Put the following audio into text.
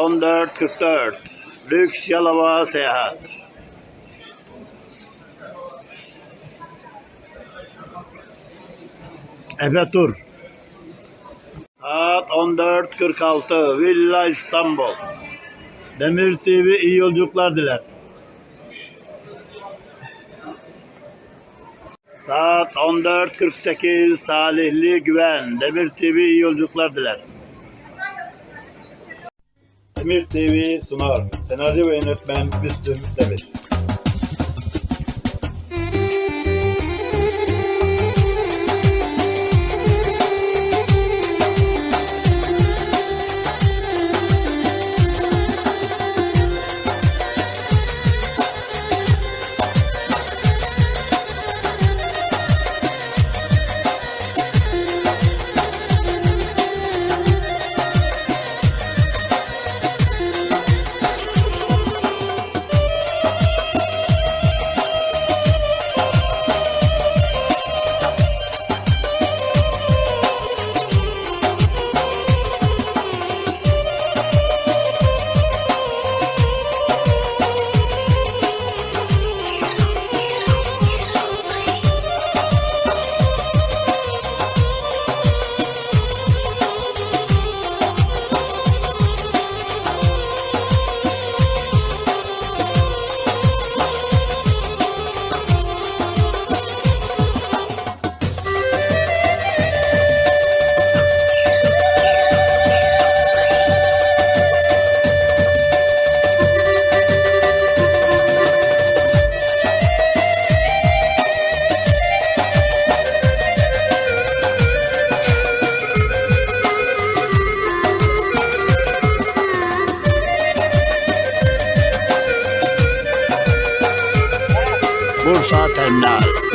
14.44 Lüks Yalova Seyahat. Efe Tur Saat 14.46 Villa İstanbul. Demir TV iyi yolculuklar diler. Saat 14.48 Salihli Güven. Demir TV iyi yolculuklar diler. Demir TV sunar. Senaryo ve yönetmen Müslüm Demir. cu satana.